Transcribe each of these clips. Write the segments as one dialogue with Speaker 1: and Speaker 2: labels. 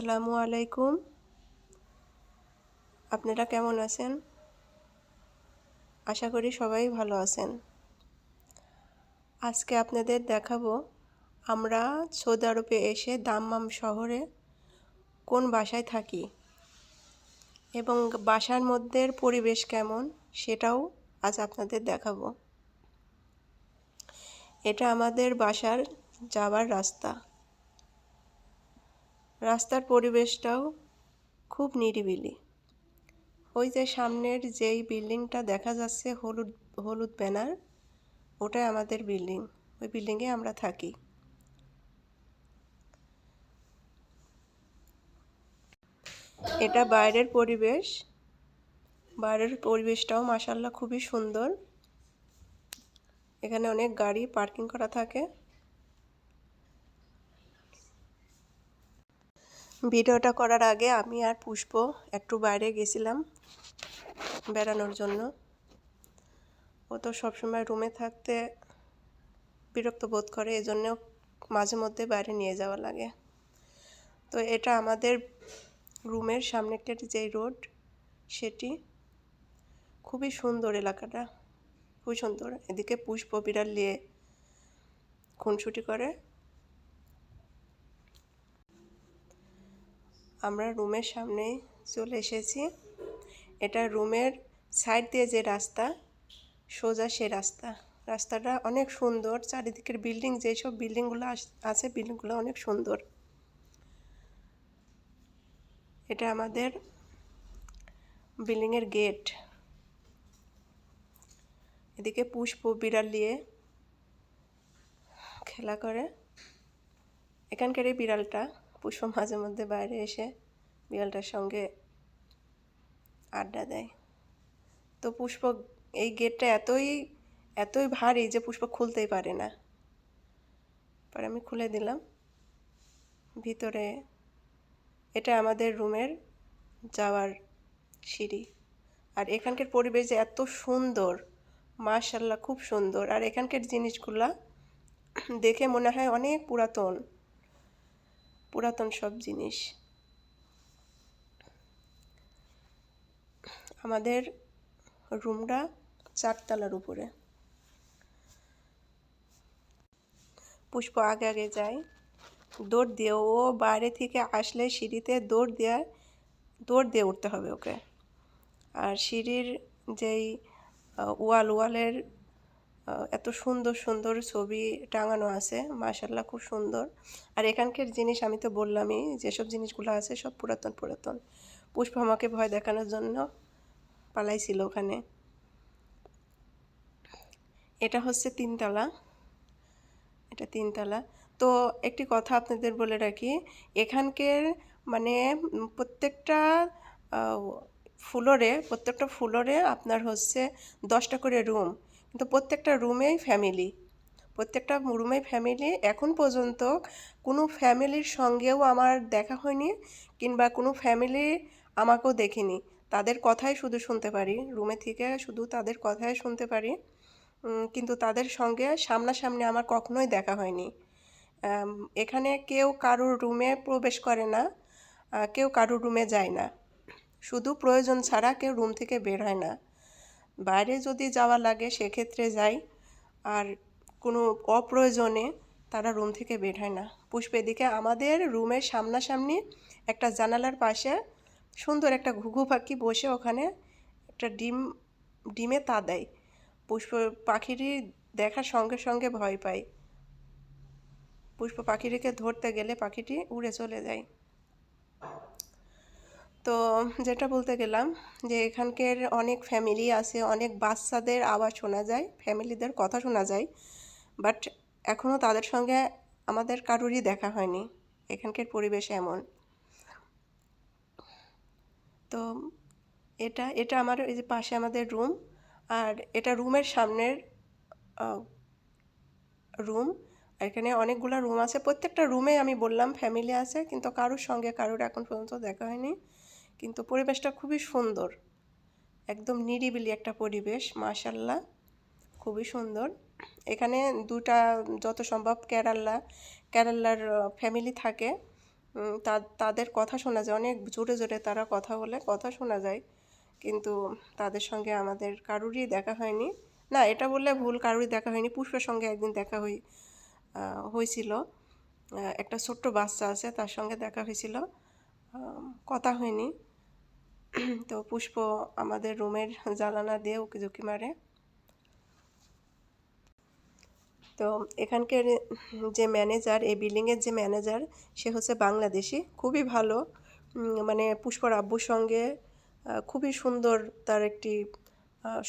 Speaker 1: আসসালামু আলাইকুম। আপনারা কেমন আছেন? আশা করি সবাই ভালো আছেন। আজকে আপনাদের দেখাবো আমরা সৌদি আরবে এসে দাম্মাম শহরে কোন বাসায় থাকি এবং বাসার মধ্যে পরিবেশ কেমন সেটাও আজ আপনাদের দেখাবো। এটা আমাদের বাসার যাওয়ার রাস্তা। রাস্তার পরিবেশটাও খুব নিরিবিলি। ওই যে সামনের যেই বিল্ডিংটা দেখা যাচ্ছে হলুদ হলুদ ব্যানার, ওটাই আমাদের বিল্ডিং। ওই বিল্ডিংয়ে আমরা থাকি। এটা বাইরের পরিবেশ। বাইরের পরিবেশটাও মাসাল্লাহ খুবই সুন্দর। এখানে অনেক গাড়ি পার্কিং করা থাকে। ভিডিওটা করার আগে আমি আর পুষ্প একটু বাইরে গেছিলাম বেড়ানোর জন্য। ও তো সবসময় রুমে থাকতে বিরক্ত বোধ করে এজন্য মাঝে মধ্যে বাইরে নিয়ে যাওয়া লাগে। তো এটা আমাদের রুমের সামনেটার যেই রোড, সেটি খুবই সুন্দর এলাকাটা। খুবই সুন্দর। এদিকে পুষ্প বিড়াল নিয়ে খুনসুটি করে। আমরা রুমের সামনে চলে এসেছি। এটা রুমের সাইড দিয়ে যে রাস্তা, সোজা সে রাস্তা। রাস্তাটা অনেক সুন্দর। চারিদিকের বিল্ডিং, যেসব বিল্ডিংগুলো আছে বিল্ডিংগুলো অনেক সুন্দর। এটা আমাদের বিল্ডিংয়ের গেট। এদিকে পুষ্প বিড়াল নিয়ে খেলা করে। এখানকার এই বিড়ালটা পুষ্প মাঝে মধ্যে বাইরে এসে বিড়ালটার সঙ্গে আড্ডা দেয়। তো পুষ্প এই গেটটা এতই এতই ভারী যে পুষ্প খুলতেই পারে না। পরে আমি খুলে দিলাম। ভিতরে এটা আমাদের রুমের যাওয়ার সিঁড়ি। আর এখানকার পরিবেশ যে এত সুন্দর মাশাল্লাহ খুব সুন্দর। আর এখানকার জিনিসগুলা দেখে মনে হয় অনেক পুরাতন। পুরাতন সব জিনিস। আমাদের রুমটা চারতলার উপরে। পুষ্প আগে আগে যায়। দৌড় দিয়ে ও বাইরে থেকে আসলে সিঁড়িতে দৌড় দেওয়ার দৌড় দিয়ে উঠতে হবে ওকে। আর সিঁড়ির যেই ওয়াল, ওয়ালের এত সুন্দর সুন্দর ছবি টাঙানো আছে। মাশাল্লাহ খুব সুন্দর। আর এখানকার জিনিস আমি তো বললামই, যেসব জিনিসগুলো আছে সব পুরাতন পুরাতন। পুষ্প আমাকে ভয় দেখানোর জন্য পালাইছিল ওখানে। এটা হচ্ছে তিনতলা। এটা তিনতলা। তো একটি কথা আপনাদের বলে রাখি, এখানকার মানে প্রত্যেকটা ফ্লোরে প্রত্যেকটা ফ্লোরে আপনার হচ্ছে দশটা করে রুম। কিন্তু প্রত্যেকটা রুমেই ফ্যামিলি প্রত্যেকটা রুমে ফ্যামিলি এখন পর্যন্ত কোনো ফ্যামিলির সঙ্গেও আমার দেখা হয়নি কিংবা কোনো ফ্যামিলি আমাকেও দেখিনি। তাদের কথাই শুধু শুনতে পারি। রুমে থেকে শুধু তাদের কথাই শুনতে পারি। কিন্তু তাদের সঙ্গে সামনাসামনি আমার কখনোই দেখা হয়নি। এখানে কেউ কারুর রুমে প্রবেশ করে না কেউ কারুর রুমে যায় না। শুধু প্রয়োজন ছাড়া কেউ রুম থেকে বের হয় না। বাইরে যদি যাওয়া লাগে সেক্ষেত্রে যাই। আর কোনো অপ্রয়োজনে তারা রুম থেকে বের হয় না। পুষ্প এদিকে আমাদের রুমের সামনাসামনি একটা জানালার পাশে সুন্দর একটা ঘুঘু পাখি বসে ওখানে একটা ডিম, ডিমে তা দেয়। পুষ্প পাখিটি দেখার সঙ্গে সঙ্গে ভয় পায়। পুষ্প পাখিটিকে ধরতে গেলে পাখিটি উড়ে চলে যায়। তো যেটা বলতে গেলাম যে এখানকার অনেক ফ্যামিলি আছে, অনেক বাচ্চাদের আওয়াজ শোনা যায়, ফ্যামিলিদের কথা শোনা যায় বাট এখনও তাদের সঙ্গে আমাদের কারুরই দেখা হয়নি। এখানকার পরিবেশ এমন। তো এটা এটা আমার এই যে পাশে আমাদের রুম আর এটা রুমের সামনের রুম আর এখানে অনেকগুলো রুম আছে। প্রত্যেকটা রুমে আমি বললাম ফ্যামিলি আছে, কিন্তু কারোর সঙ্গে কারোর এখন পর্যন্ত দেখা হয়নি। কিন্তু পরিবেশটা খুবই সুন্দর। একদম নিরিবিলি একটা পরিবেশ মাশাল্লাহ খুবই সুন্দর। এখানে দুটা, যত সম্ভব কেরালা, কেরালার ফ্যামিলি থাকে। তা- তাদের কথা শোনা যায়। অনেক জোরে জোরে তারা কথা বলে, কথা শোনা যায়। কিন্তু তাদের সঙ্গে আমাদের কারুরই দেখা হয়নি। না, এটা বললে ভুল, কারুরই দেখা হয়নি। পুষ্পের সঙ্গে একদিন দেখা হই হয়েছিল। একটা ছোট্ট বাচ্চা আছে, তার সঙ্গে দেখা হয়েছিল। কথা হয়নি। তো পুষ্প আমাদের রুমের জ্বালানা দিয়ে উকি ঝুঁকি মারে। তো এখানকার যে ম্যানেজার এই বিল্ডিংয়ের যে ম্যানেজার সে হচ্ছে বাংলাদেশি, খুবই ভালো। মানে পুষ্পর আব্বুর সঙ্গে খুবই সুন্দর তার একটি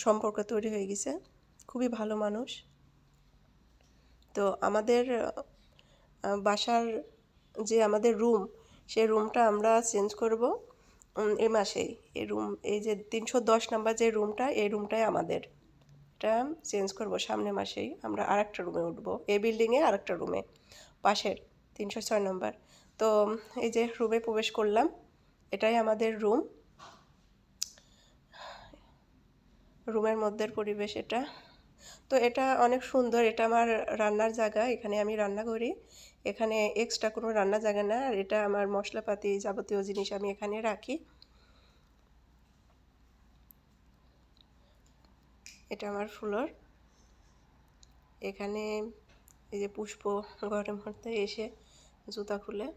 Speaker 1: সম্পর্ক তৈরি হয়ে গেছে। খুবই ভালো মানুষ। তো আমাদের বাসার যে আমাদের রুম সেই রুমটা আমরা চেঞ্জ করব। এই মাসেই। এই রুম, এই যে তিনশো দশ নাম্বার যে রুমটা, এই রুমটাই আমাদের। এটা চেঞ্জ করব সামনের মাসেই। আমরা আরেকটা রুমে উঠব। এই বিল্ডিংয়ে আরেকটা রুমে। পাশের, তিনশো ছয় নম্বর। তো, এই যে রুমে প্রবেশ করলাম। এটাই আমাদের রুম। রুমের মধ্যের পরিবেশ এটা। তো এটা অনেক সুন্দর। এটা আমার রান্নার জায়গা। এখানে আমি রান্না করি। এখানে এক্সট্রা কোনো রান্না জায়গা না, আর এটা আমার মশলাপাতি যাবতীয় জিনিস আমি এখানে রাখি। এটা আমার ফুলর। এখানে এই যে পুষ্প ঘরের মধ্যে এসে জুতা খুলে।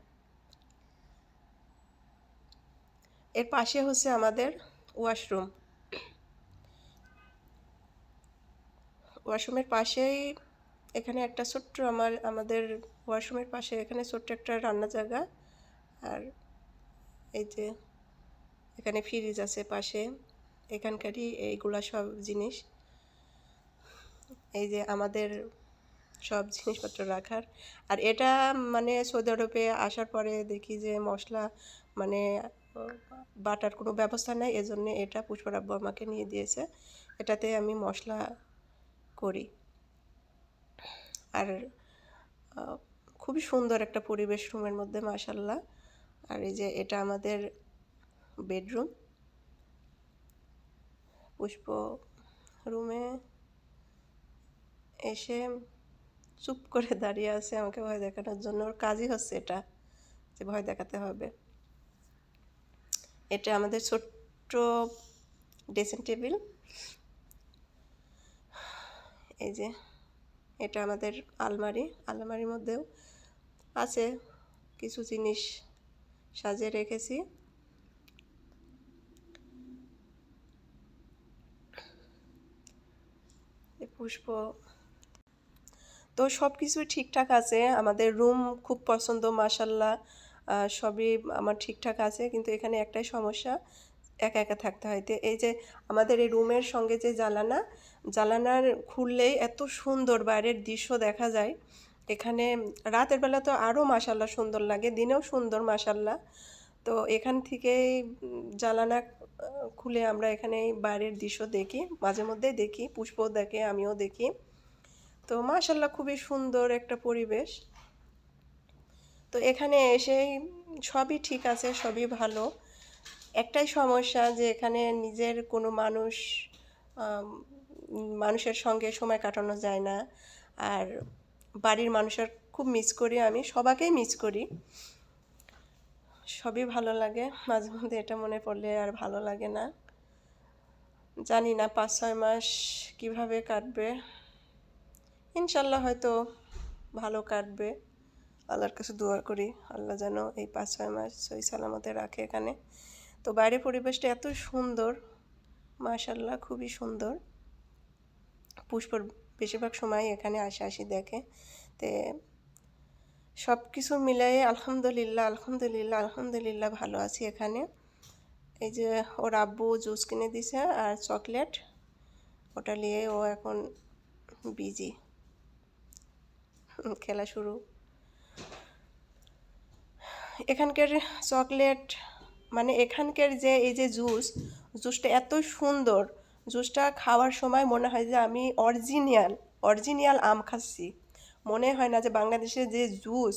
Speaker 1: এর পাশে হচ্ছে আমাদের ওয়াশরুম ওয়াশরুমের পাশেই এখানে একটা ছোট্ট আমার, আমাদের ওয়াশরুমের পাশে এখানে ছোট্ট একটা রান্না জায়গা। আর এই যে এখানে ফ্রিজ আছে পাশে, এখানকারই এইগুলা সব জিনিস। এই যে আমাদের সব জিনিসপত্র রাখার। আর এটা মানে সৌদি আরবে আসার পরে দেখি যে মশলা মানে বাটার কোনো ব্যবস্থা নেই, এজন্য এটা পুষ্পরাব্বু আমাকে নিয়ে দিয়েছে। এটাতে আমি মশলা করি। আর খুবই সুন্দর একটা পরিবেশ রুমের মধ্যে মাশাল্লাহ আর এই যে এটা আমাদের বেডরুম। পুষ্প রুমে এসে চুপ করে দাঁড়িয়ে আছে, আমাকে ভয় দেখানোর জন্য। ওর কাজই হচ্ছে এটা, যে ভয় দেখাতে হবে। এটা আমাদের ছোট্ট ড্রেসিং টেবিল। এই যে এটা আমাদের আলমারি। আলমারির মধ্যেও আছে কিছু জিনিস সাজিয়ে রেখেছি। পুষ্প। তো সব কিছুই ঠিকঠাক আছে। আমাদের রুম খুব পছন্দ মাসাল্লাহ সবই আমার ঠিকঠাক আছে। কিন্তু এখানে একটাই সমস্যা, একা একা থাকতে হয়। তো এই যে আমাদের এই রুমের সঙ্গে যে জ্বালানা জ্বালানার খুললেই এত সুন্দর বাইরের দৃশ্য দেখা যায়। এখানে রাতের বেলা তো আরও মাসাল্লাহ সুন্দর লাগে দিনেও সুন্দর মাসাল্লাহ তো এখান থেকেই উম, জ্বালানা খুলে আমরা এখানে বাইরের দৃশ্য দেখি মাঝে মধ্যে দেখি পুষ্প দেখে আমিও দেখি। তো মাশাল্লাহ খুবই সুন্দর একটা পরিবেশ। তো এখানে এসেই সবই ঠিক আছে সবই ভালো। একটাই সমস্যা যে এখানে নিজের কোনো মানুষ মানুষের সঙ্গে সময় কাটানো যায় না। আর বাড়ির মানুষের খুব মিস করি আমি, সবাকেই মিস করি। সবই ভালো লাগে, মাঝে মধ্যে এটা মনে পড়লে আর ভালো লাগে না। জানি না পাঁচ, ছয় মাস কীভাবে কাটবে। ইনশাল্লাহ হয়তো ভালো কাটবে। আল্লাহর কাছে দোয়া করি, আল্লাহ যেন এই পাঁচ, ছয় মাস সই সালামতে রাখে এখানে। তো বাইরের পরিবেশটা এত সুন্দর মাশাল্লাহ খুবই সুন্দর। পুষ্পর বেশিরভাগ সময় এখানে আসে আসি দেখে। তে সব কিছু মিলাই আলহামদুলিল্লাহ আলহামদুলিল্লাহ আলহামদুলিল্লাহ ভালো আছি এখানে। এই যে ওর আব্বু জুস কিনে দিছে আর চকলেট, ওটা নিয়ে ও এখন বিজি। খেলা শুরু। এখানকার চকলেট মানে এখানকার যে, এই যে জুস জুসটা এত সুন্দর। জুসটা খাওয়ার সময় মনে হয় যে আমি অরিজিনাল অরিজিনাল আম খাচ্ছি। মনে হয় না যে বাংলাদেশের যে জুস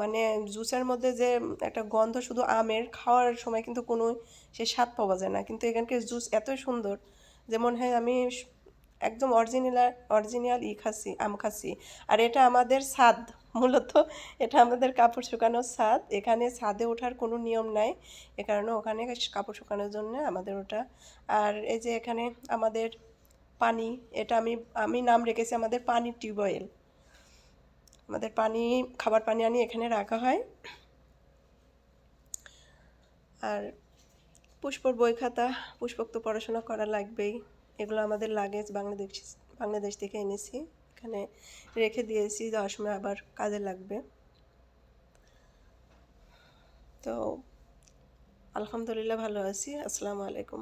Speaker 1: মানে জুসের মধ্যে যে একটা গন্ধ শুধু আমের খাওয়ার সময় কিন্তু কোনো সে স্বাদ পাওয়া যায় না। কিন্তু এখানকার জুস এতই সুন্দর যে মনে হয় আমি একদম অরিজিনাল অরিজিনাল ই খাচ্ছি, আম খাচ্ছি। আর এটা আমাদের ছাদ মূলত এটা আমাদের কাপড় শুকানোর ছাদ এখানে ছাদে ওঠার কোনো নিয়ম নাই, এ কারণে ওখানে কাপড় শুকানোর জন্য আমাদের ওটা। আর এই যে এখানে আমাদের পানি, এটা আমি আমি নাম রেখেছি আমাদের পানি টিউবওয়েল আমাদের পানি, খাবার পানি আনি এখানে রাখা হয়। আর পুষ্পর বই খাতা পুষ্পক তো পড়াশোনা করা লাগবেই। এগুলো আমাদের লাগেজ বাংলাদেশ বাংলাদেশ থেকে এনেছি। এখানে রেখে দিয়েছি যাওয়ার সময় আবার কাজে লাগবে। তো আলহামদুলিল্লাহ ভালো আছি আসসালামু আলাইকুম।